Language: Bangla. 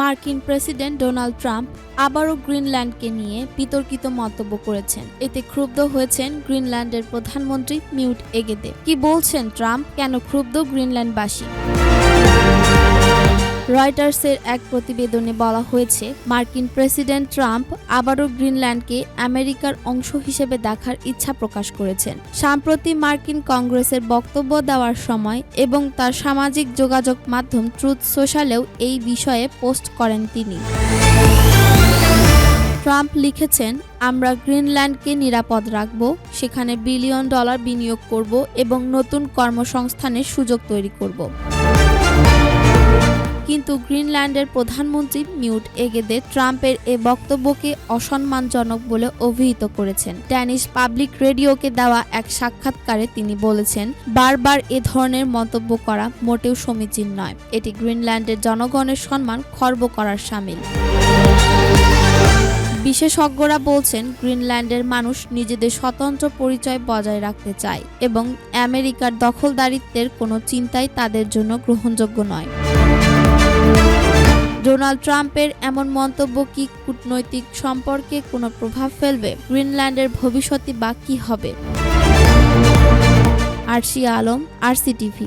মার্কিন প্রেসিডেন্ট ডোনাল্ড ট্রাম্প আবারও গ্রিনল্যান্ডকে নিয়ে বিতর্কিত মন্তব্য করেছেন। এতে ক্ষুব্ধ হয়েছেন গ্রিনল্যান্ডের প্রধানমন্ত্রী মিউট এগেদে। কি বলছেন ট্রাম্প? কেন ক্ষুব্ধ গ্রিনল্যান্ডবাসী? রয়টার্সের এক প্রতিবেদনে বলা হয়েছে, মার্কিন প্রেসিডেন্ট ট্রাম্প আবারও গ্রিনল্যান্ডকে আমেরিকার অংশ হিসেবে দেখার ইচ্ছা প্রকাশ করেছেন। সম্প্রতি মার্কিন কংগ্রেসের বক্তব্য দেওয়ার সময় এবং তার সামাজিক যোগাযোগ মাধ্যম ট্রুথ সোশ্যালেও এই বিষয়ে পোস্ট করেন তিনি। ট্রাম্প লিখেছেন, আমরা গ্রিনল্যান্ডকে নিরাপদ রাখব, সেখানে বিলিয়ন ডলার বিনিয়োগ করব এবং নতুন কর্মসংস্থানের সুযোগ তৈরি করব। কিন্তু গ্রিনল্যান্ডের প্রধানমন্ত্রী মিউট এগেদে ট্রাম্পের এ বক্তব্যকে অসম্মানজনক বলে অভিহিত করেছেন। ড্যানিশ পাবলিক রেডিওকে দেওয়া এক সাক্ষাৎকারে তিনি বলেছেন, বারবার এ ধরনের মন্তব্য করা মোটেও সমীচীন নয়। এটি গ্রিনল্যান্ডের জনগণের সম্মান খর্ব করার সামিল। বিশেষজ্ঞরা বলছেন, গ্রিনল্যান্ডের মানুষ নিজেদের স্বতন্ত্র পরিচয় বজায় রাখতে চায় এবং আমেরিকার দখলদারিত্বের কোনো চিন্তাই তাদের জন্য গ্রহণযোগ্য নয়। ডোনাল্ড ট্রাম্পের এমন মন্তব্য কি কূটনৈতিক সম্পর্কে কোনো প্রভাব ফেলবে? গ্রিনল্যান্ডের ভবিষ্যতে বা কী হবে? আরশিয়া আলম আরসিটিভি